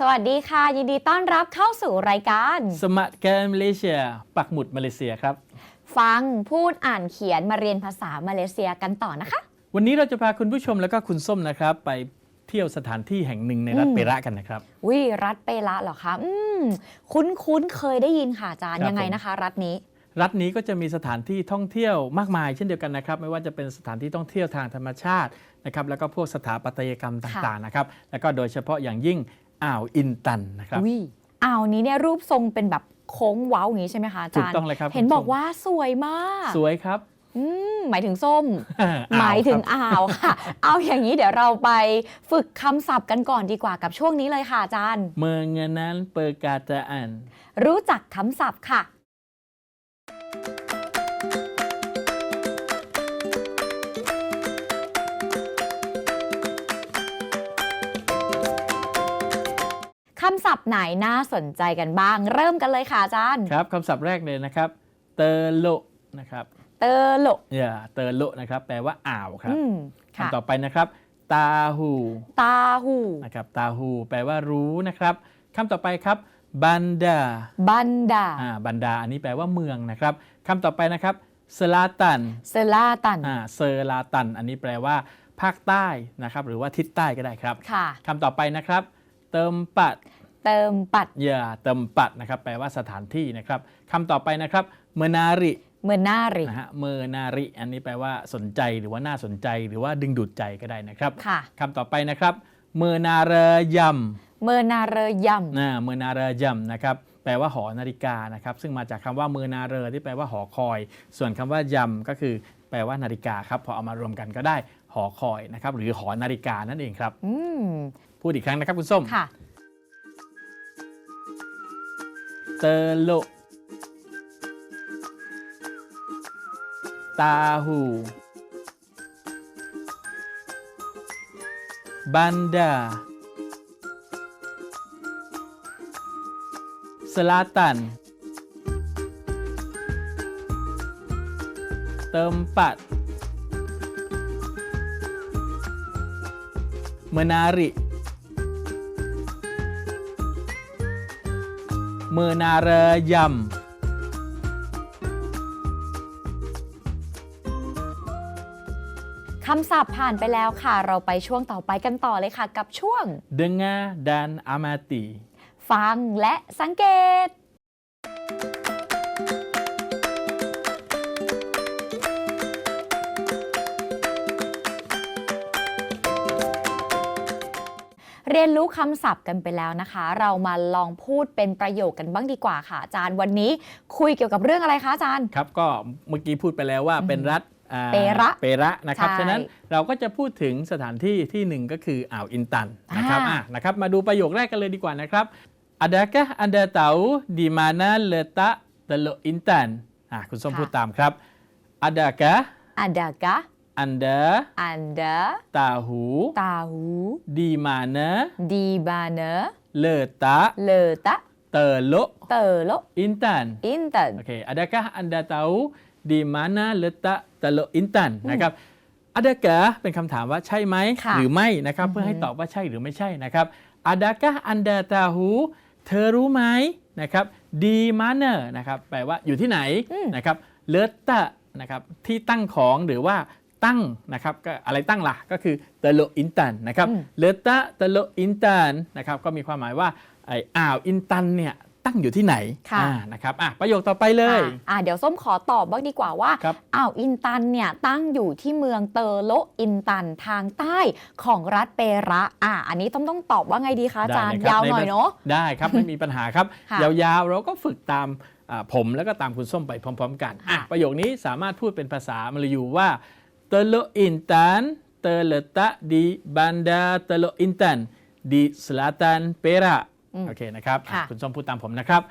สวัสดีค่ะ ยินดีต้อนรับเข้าสู่รายการ สมัครแกนมาเลเซีย ปักหมุดมาเลเซียครับ ฟังพูดอ่านเขียนมาเรียนภาษามาเลเซียกันต่อนะคะ วันนี้เราจะพาคุณผู้ชมแล้วก็คุณส้มนะครับ ไปเที่ยวสถานที่แห่งหนึ่งในรัฐอืมเประกันนะครับ วิรัฐเปละเหรอคะอืมคุ้นคุ้นๆเคยได้ยินค่ะอาจารย์ครับยังไงผม นะคะ รัฐนี้ รัฐนี้ก็จะมีสถานที่ท่องเที่ยวมากมายเช่นเดียวกันนะครับ ไม่ว่าจะเป็นสถานที่ท่องเที่ยวทางธรรมชาตินะครับแล้วก็พวกสถาปัตยกรรมต่างๆนะครับแล้วก็โดยเฉพาะอย่างยิ่ง อ่าวอินตันนะครับวิอ่าวนี้เนี่ยรูปทรงเป็นแบบโค้งเว้าอย่างนี้ใช่ไหมคะอาถูจากรย์ต้องเลยครับ เห็นคุณบอกส้มว่าสวยมาก สวยครับอืมหมายถึงส้มอ่หมายถึงครับอ่าวค่ะ เอาอย่างนี้เดี๋ยวเราไปฝึกคำศัพท์กันก่อนดีกว่ากับช่วงนี้เลยค่ะอาจารย์ เมืองเงินนั้นเปิดกาจะอ่านรู้จักคำศัพท์ค่ะำศัพท์ไหนน่าสนใจกันบ้าง เริ่มกันเลยค่ะอาจารย์ ครับคำศัพท์แรกเลยนะครับ เตอโลนะครับเตอโลอย่าเตอโลนะครับ แปลว่าอ่าวครับอืมค่ะคำต่อไปนะครับ ตาหูตาหูนะครับ ตาหู แปลว่ารู้นะครับคำต่อไปครับ บันดาบันดาอ่าบันดา อันนี้แปลว่าเมืองนะครับคำต่อไปนะครับ สลาตัน เซลาตันอ่าเซอร์ลาตัน อันนี้แปลว่า ภาคใต้นะครับ หรือว่าทิศใต้ก็ได้ครับค่ะ คำต่อไปนะครับ เติมปัดเติมปัดอย่าเติมปัดนะครับ แปลว่าสถานที่นะครับคำต่อไปนะครับเมนาริเมือนารินะฮะเมนาริ อันนี้แปลว่าสนใจหรือว่าน่าสนใจหรือว่าดึงดูดใจก็ได้นะครับค่ะคำต่อไปนะครับเมนาเรยำเมือนาเรยำนะเมอนาเรยัมนะครับแปลว่าหอนาฬิกานะครับ ซึ่งมาจากคำว่าเมอนาเรที่แปลว่าหอคอย ส่วนคำว่ายัมก็คือ แปลว่านาฬิกาครับพอเอามารวมกันก็ได้หอคอยนะครับหรือหอนาฬิกานั่นเองครับอืม พูดอีกครั้งนะครับ คุณส้มค่ะเตโลตาหูบันดาสลา ตันเติมปัดเมนาริเมอนาเรยำคำศัพท์ผ่านไปแล้วค่ะ เราไปช่วงต่อไปกันต่อเลยค่ะ กับช่วง dengar dan amati ฟังและสังเกต เรียนรู้คำศัพท์กันไปแล้วนะคะ เรามาลองพูดเป็นประโยคกันบ้างดีกว่าค่ะอาจารย์วันนี้คุยเกี่ยวกับเรื่องอะไรคะอาจารย์ ครับก็เมื่อกี้พูดไปแล้วว่าอืมเป็นรัฐอ่าเประเประนะครับ ใช่ฉะนั้นเราก็จะพูดถึงสถานที่ที่หนึ่งก็คืออ่าวอินตันนะครับอ่า อะนะครับ มาดูประโยคแรกกันเลยดีกว่านะครับ Adakah anda tahu di mana letak Teluk Intan อะคุณส้มพูดตามครับ Adakah อันดากะ anda อันดา tahu ตาหู di mana ดีบาเน letak เลตะ Teluk เตโล Intan อินตันโอเค adakah anda tahu di mana letak Teluk Intan นะครับ adakah เป็นคำถามว่าใช่ไหมค่ะหรือไม่นะครับอือฮึเพื่อให้ตอบว่าใช่หรือไม่ใช่นะครับ adakah anda tahu เธอรู้ไหมนะครับ di mana นะครับแปลว่าอยู่ที่ไหนอืมนะครับ letak นะครับที่ตั้งของหรือว่า ตั้งนะครับก็อะไรตั้งล่ะก็คือ Teluk Intan นะครับอืม letak Teluk Intan นะครับก็มีความหมายว่าไอ้อ่าวอินตันเนี่ยตั้งอยู่ที่ไหนค่ะอ่านะครับอะประโยคต่อไปเลยอะอะเดี๋ยวส้มขอตอบบ้างดีกว่าว่าครับอ่าวอินตันเนี่ยตั้งอยู่ที่เมืองเตอโลอินตันทางใต้ของรัฐเประอะอันนี้ต้องต้องตอบว่าไงดีคะอาจารย์ได้เลยครับยาวหน่อยในเนาะได้ครับไม่มีปัญหาครับค่ะยาวๆเราก็ฝึกตามอ่าผมแล้วก็ตามคุณส้มไปพร้อม ๆ กันอะค่ะประโยคนี้สามารถพูดเป็นภาษามลายูว่า Teluk Intan terletak di Bandar Teluk Intan di selatan Perak อืมโอเคนะครับอะค่ะคุณส้มพูดตามผมนะครับ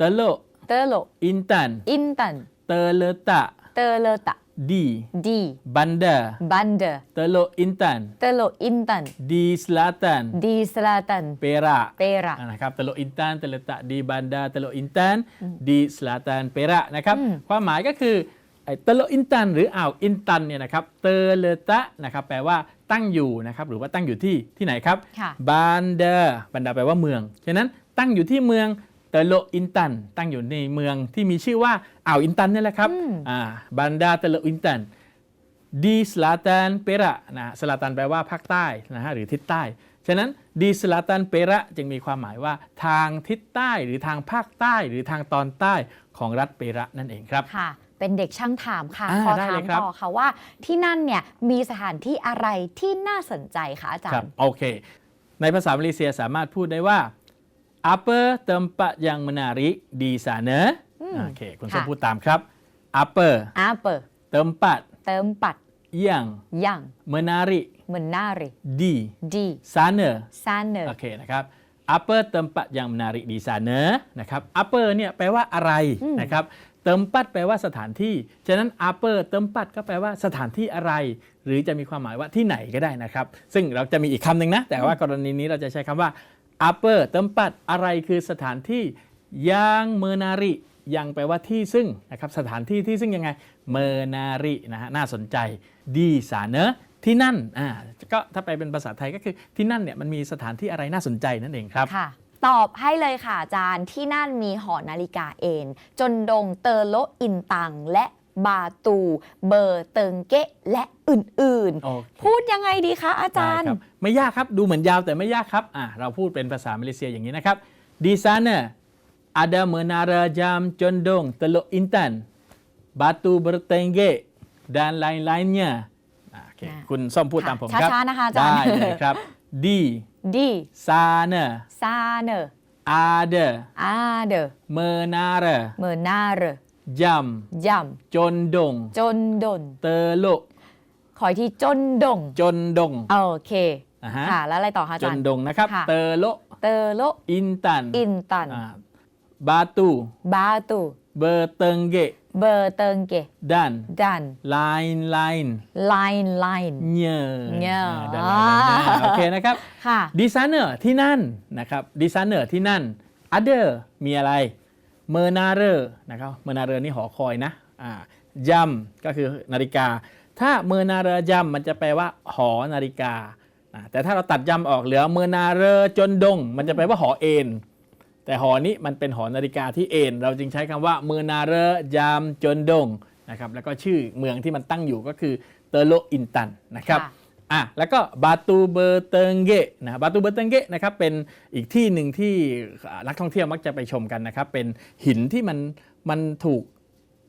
Teluk เตอโล Intan อินตัน terletak เตอเลตะ di ดี Bandar บันเด Teluk Intan เตอโลอินตัน di selatan ดีสลาตัน Perak เประอ่านะครับ Teluk Intan terletak di bandar Teluk Intan di selatan Perak นะครับอืมความหมายก็คือ ไอ้ Teluk Intan หรืออ่าวอินตันเนี่ยนะครับเตเลตะนะครับแปลว่าตั้งอยู่นะครับหรือว่าตั้งอยู่ที่ที่ไหนครับค่ะบันเดอร์บันดาแปลว่าเมือง ฉะนั้นตั้งอยู่ที่เมืองเตโลอินตันตั้งอยู่ในเมืองที่มีชื่อว่าอ่าวอินตันนี่แหละครับอืมอ่าบันดาเตโลอินตันดีสลาตันเประนะสลาตันแปลว่าภาคใต้นะฮะหรือทิศใต้ ฉะนั้นดีสลาตันเประจึงมีความหมายว่าทางทิศใต้หรือทางภาคใต้ หรือทางตอนใต้ของรัฐเประนั่นเองครับค่ะ เป็นเด็กช่างถามค่ะ อ่าขอได้ถาเลมยครับ ต่อค่ะว่า ที่นั่นเนี่ยมีสถานที่อะไรที่น่าสนใจคะอาจารครับย์ โอเค ในภาษามาเลเซียสามารถพูดได้ว่า apa tempat yang menarik di sana อืมโอเค คุณส้มค่ะ พูดตามครับ apa อาเปอร์ tempat เติมปัด yang ยัง menarik เหมือนหน้าเลย di ดี sana ซานเนอโอร์ เคนะครับ apa tempat yang menarik di sana นะครับ apa เนี่ยแปลว่าอะไรอืมนะครับ tempat แปลว่าสถานที่ ฉะนั้น apa tempat ก็แปลว่าสถานที่อะไร หรือจะมีความหมายว่าที่ไหนก็ได้นะครับ ซึ่งเราจะมีอีกคำหนึ่งนะ แต่ว่ากรณีนี้เราจะใช้คำว่า apa tempat อะไรคือสถานที่ yang menarik ยังแปลว่าที่ซึ่งนะครับสถานที่ที่ซึ่งยังไง menarik นะฮะน่าสนใจ di sana ที่นั่นอ่าก็ถ้าไปเป็นภาษาไทยก็คือที่นั่นเนี่ยมันมีสถานที่อะไรน่าสนใจนั่นเองครับค่ะ ตอบให้เลยค่ะอาจารย์ที่นั่นมีหอนาฬิกาเอนจนดงเตอโลอินตังและบาตู เบอร์เติงเกะและอื่นโอเคๆ พูดยังไงดีคะอาจารย์ ได้คบไม่ยากครับ ดูเหมือนยาวแต่ไม่ยากครับอะเราพูดเป็นภาษามาเลเซียอย่างนี้นะครับ di sana ada menara jam condong teluk intan batu bertenggek dan lain-lainnya อะโอเคอะคุณส้มพูดตามผมครับช้าๆนะคะอาจารย์ ได้เลยครับ di ดี sana ซาเนอร์ ada อาเดอร์ menara เมอร์นาเร jam ยัม condong จนดน teluk ขออีกทีจนดง condong โอเค อะฮะค่ะ แล้วอะไรต่อคะอาจจารนย์ ดงนะครับ ค่ะ teluk เตอโล intan อินตัน อ่า batu บาตู bertenggek เบอร์เติงเกะ dan ดัน lain-lain ไลน์ไลน์ nya nya อ่า dan lain-lainnya โอเคนะครับ ค่ะ ดีไซเนอร์ที่นั่นนะครับดีไซเนอร์ที่นั่น other มีอะไร m e r n a r e r นะครับ m e r n a r e r นี่หอคอยนะอ่ายัมก็คือนาฬิกา ถ้า m e r n a r e r ยัมมันจะแปลว่าหอนาฬิกาอ่าแต่ถ้าเราตัดยัมออกเหลือ m e r n a r e r จนดง มันจะแปลว่าหอเอ็น แต่หอนี้มันเป็นหอนาฬิกาที่เอ็นเราจึงใช้คำว่า m e r n a r e r ยามจนดงนะครับแล้วก็ชื่อเมืองที่มันตั้งอยู่ก็คือเตโลอินตันนะครับค่ะอะแล้วก็บาตูเบอร์เติงเกะนะบาตูเบอร์เติงเกะนะครับเป็นอีกที่หนึ่งที่นักท่องเที่ยวมักจะไปชมกันนะครับเป็นหินที่มันมันถูก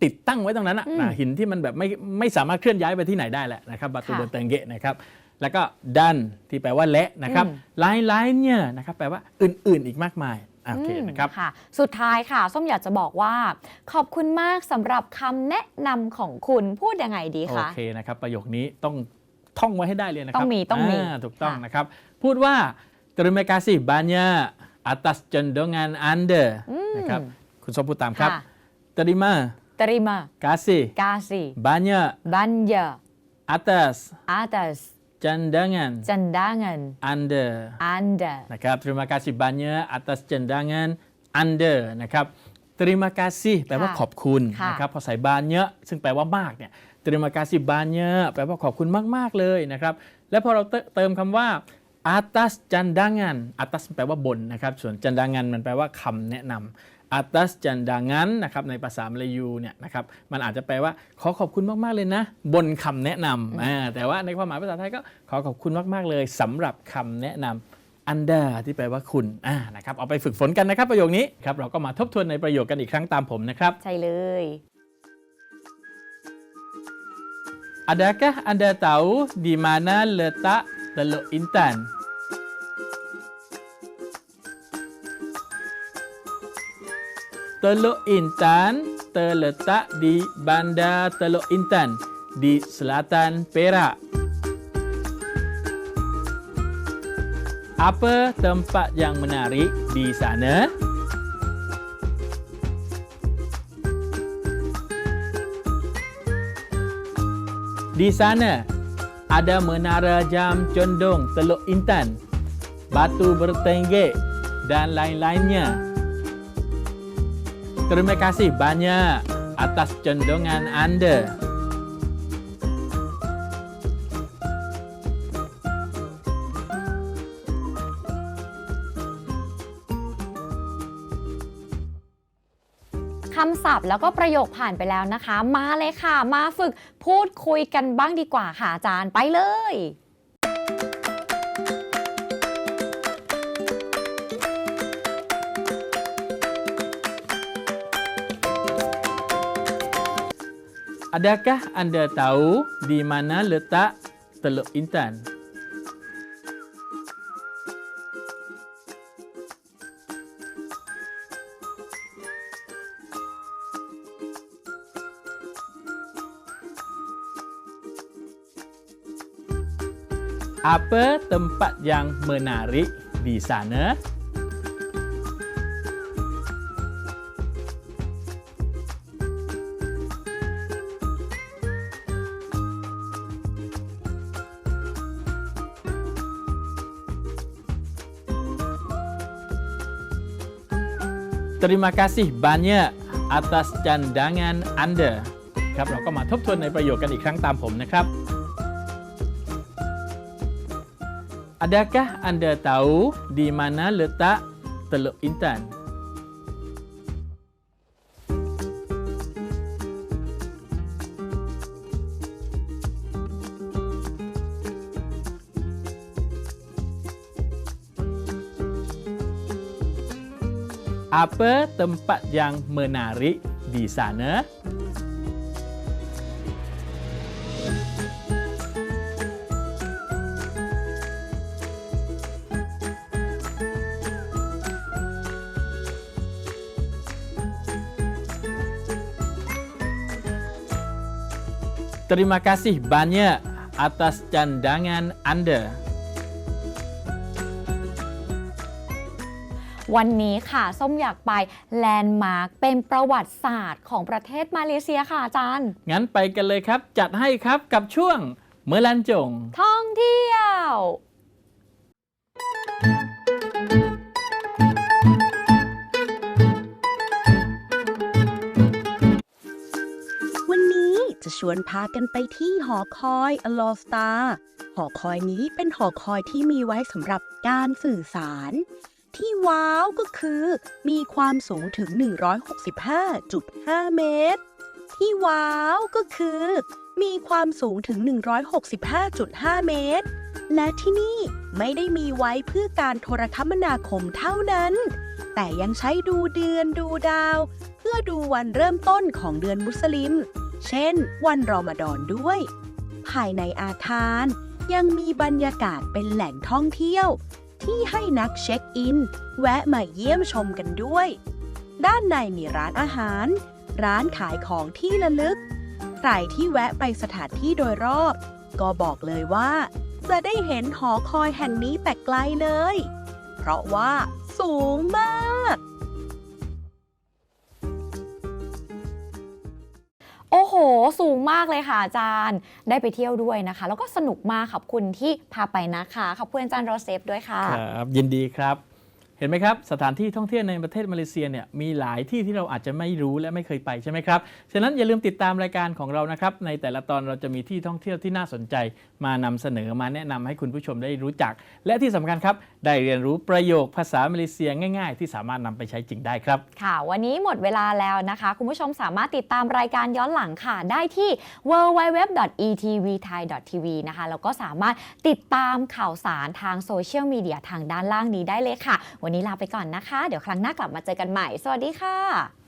ติดตั้งไว้ตรงนั้นนะอืมนะหินที่มันแบบไม่ไม่สามารถเคลื่อนย้ายไปที่ไหนได้แหละนะครับบาตูค่ะเบอร์เติงเกะนะครับแล้วก็ดันที่แปลว่าและนะครับอืมไลน์ไลน์เนี่ยนะครับแปลว่าอื่นๆอีกมากมายอะ โอเคอืมนะครับค่ะ สุดท้ายค่ะ ส้มอยากจะบอกว่า ขอบคุณมากสำหรับคำแนะนำของคุณพูดยังไงดีโอคะเคนะครับ ประโยคนี้ต้องท่องไว้ให้ได้เลยนะครับ ต้องมีต้องมีาถูกต้องค่ะนะครับ พูดว่า terima kasih banyak atas condongan anda อืมนะครับคุณส้มพูดตามครับค่ะ terima ตริมา kasih กาซี banyak บัญญา atas อาตัส condangan จันดาเงิน anda อันเดนะครับ terima kasih banyak atas condangan anda นะครับ terima kasih แปลว่าค่ะขอบคุณค่ะนะครับ พอใส่บานเยอะ ซึ่งแปลว่ามากเนี่ย terima kasih banyak แปลว่าขอบคุณมากๆเลยนะครับ แล้วพอเราเติเติมคำว่า atas jandangan atas แปลว่าบนนะครับ ส่วน jandangan มันแปลว่าคำแนะนำ atas jandangan นะครับในภาษามลายูเนี่ยนะครับมันอาจจะแปลว่าขอขอบคุณมาก ๆ เลยนะ บนคำแนะนำอ่าแต่ว่าในความหมายภาษาไทยก็ขอขอบคุณมาก ๆ เลยสำหรับคำแนะนำ under ที่แปลว่าคุณอ่านะครับเอาไปฝึกฝนกันนะครับประโยคนี้ครับเราก็มาทบทวนในประโยคกันอีกครั้งตามผมนะครับ ใช่เลย Adakah anda tahu di mana letak Teluk Intan? Teluk Intan terletak di Bandar Teluk Intan di selatan Perak. Apa tempat yang menarik di sana? Di sana ada menara jam condong Teluk Intan, batu bertenggek dan lain-lainnya. Terima kasih banyak atas cendongan Anda. คำศัพท์แล้วก็ประโยคผ่านไปแล้วนะคะ มาเลยค่ะ มาฝึกพูดคุยกันบ้างดีกว่าค่ะอาจารย์ไปเลย Adakah anda tahu di mana letak Teluk Intan? Apa tempat yang menarik di sana? Terima kasih banyak atas candangan anda ครับเราก็มาทบทวนในประโยคกันอีกครั้งตามผมนะครับ Adakah anda tahu di mana letak Teluk Intan? Apa tempat yang menarik di sana? Terima kasih banyak atas candangan anda. วันนี้ค่ะ ส้มอยากไปแลนด์มาร์คเป็นประวัติศาสตร์ของประเทศมาเลเซียค่ะอาจารย์ งั้นไปกันเลยครับ จัดให้ครับกับช่วงเมอลันจง ท่องเที่ยววันนี้จะชวนพากันไปที่หอคอยอลอสตาหอคอยนี้เป็นหอคอยที่มีไว้สำหรับการสื่อสาร ที่ว้าวก็คือ มีความสูงถึง 165.5 เมตร ที่ว้าวก็คือ มีความสูงถึง 165.5 เมตร และที่นี่ไม่ได้มีไว้เพื่อการโทรคมนาคมเท่านั้น แต่ยังใช้ดูเดือนดูดาว เพื่อดูวันเริ่มต้นของเดือนมุสลิม เช่น วันรอมฎอนด้วย ภายในอาคารยังมีบรรยากาศเป็นแหล่งท่องเที่ยว ที่ให้นักเช็คอิน แวะมาเยี่ยมชมกันด้วย ด้านในมีร้านอาหาร ร้านขายของที่ระลึก ใครที่แวะไปสถานที่โดยรอบ ก็บอกเลยว่า จะได้เห็นหอคอยแห่งนี้แต่ไกลเลย เพราะว่าสูงมาก สูงมากเลยค่ะอาจารย์ ได้ไปเที่ยวด้วยนะคะ แล้วก็สนุกมากขอบคุณที่พาไปนะคะ ขอบคุณอาจารย์โรเซฟด้วยค่ะ ครับยินดีครับ เห็นไหมครับ สถานที่ท่องเที่ยวในประเทศมาเลเซียเนี่ยมีหลายที่ที่เราอาจจะไม่รู้และไม่เคยไปใช่ไหมครับ ฉะนั้นอย่าลืมติดตามรายการของเรานะครับ ในแต่ละตอนเราจะมีที่ท่องเที่ยวที่น่าสนใจ มานำเสนอมาแนะนำให้คุณผู้ชมได้รู้จัก และที่สำคัญครับ ได้เรียนรู้ประโยคภาษามาเลเซียง่าย ๆ ที่สามารถนำไปใช้จริงได้ครับ ค่ะ วันนี้หมดเวลาแล้วนะคะ คุณผู้ชมสามารถติดตามรายการย้อนหลังค่ะ ได้ที่ www.etvthai.tv นะคะแล้วก็สามารถติดตามข่าวสารทางโซเชียลมีเดียทางด้านล่างนี้ได้เลยค่ะวันนี้ลาไปก่อนนะคะ เดี๋ยวครั้งหน้ากลับมาเจอกันใหม่ สวัสดีค่ะ